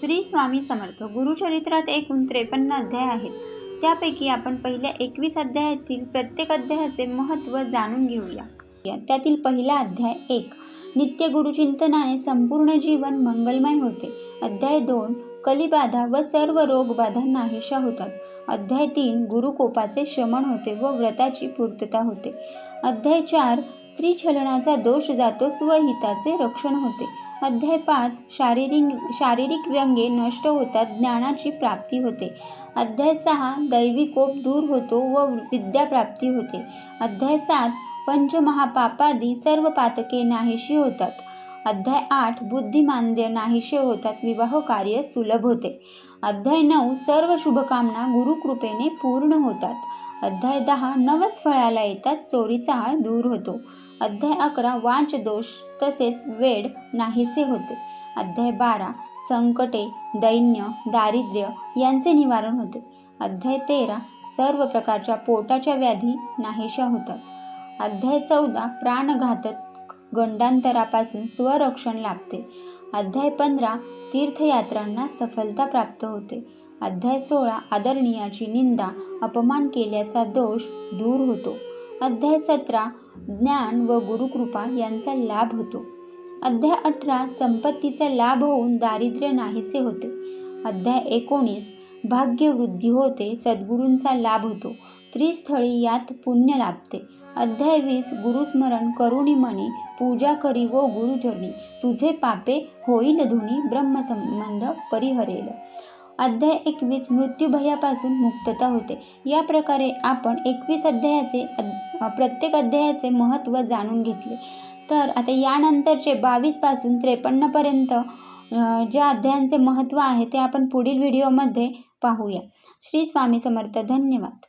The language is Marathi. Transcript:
श्री स्वामी समर्थ. गुरुचरित्रात एकूण त्रेपन्न अध्याय आहेत. त्यापैकी आपण पहिल्या एकवीस अध्यायातील प्रत्येक अध्यायाचे महत्त्व जाणून घेऊया. त्यातील पहिला अध्याय एक. नित्य गुरुचिंतनाने संपूर्ण जीवन मंगलमय होते. अध्याय दोन. कलिबाधा व सर्व रोगबाधा नाहीशा होतात. अध्याय तीन. गुरुकोपाचे शमन होते व व्रताची पूर्तता होते. अध्याय चार. स्त्रीछलनाचा दोष जातो स्वहिताचे रक्षण होते. अध्याय पाच शारीरिक शारीरिक व्यंगे नष्ट होतात ज्ञानाची प्राप्ती होते. अध्याय सहा दैवी कोप दूर होतो व विद्याप्राप्ती होते. अध्याय सात पंचमहापापादी सर्व पातके नाहीशी होतात. अध्याय आठ बुद्धिमांद्य नाहीशे होतात विवाह कार्य सुलभ होते. अध्याय नऊ सर्व शुभकामना गुरुकृपेने पूर्ण होतात. अध्याय दहा नवस फळाला येतात चोरीचा आळ दूर होतो. अध्याय अकरा वांच दोष तसेच वेड नाहीसे होते. अध्याय बारा संकटे दैन्य दारिद्र्य यांचे निवारण होते. अध्याय तेरा सर्व प्रकारच्या पोटाच्या व्याधी नाहीशा होतात. अध्याय चौदा प्राणघातक गंडांतरापासून स्वरक्षण लाभते. अध्याय पंधरा तीर्थयात्रांना सफलता प्राप्त होते. अध्याय सोळा आदरणीयाची निंदा अपमान केल्याचा दोष दूर होतो. अध्याय सतरा ज्ञान व गुरुकृपा यांचा लाभ होतो. अध्याय अठरा संपत्तीचा लाभ होऊन दारिद्र्य नाहीसे होते. अध्याय एकोणीस भाग्यवृद्धी होते सद्गुरूंचा लाभ होतो. त्रिस्थळी यात पुण्य लाभते. अध्याय वीस गुरुस्मरण करुणी मनी पूजा करी व गुरुचरणी. तुझे पापे होईल धुनी ब्रह्मसंबंध परिहरेल. अध्याय एकवीस मृत्यूभयापासून मुक्तता होते. या प्रकारे आपण एकवीस अध्यायाचे प्रत्येक अध्यायाचे महत्त्व जाणून घेतले. तर आता यानंतरचे बावीसपासून त्रेपन्नपर्यंत ज्या अध्यायांचे महत्त्व आहे ते आपण पुढील व्हिडिओमध्ये पाहूया. श्री स्वामी समर्थ धन्यवाद.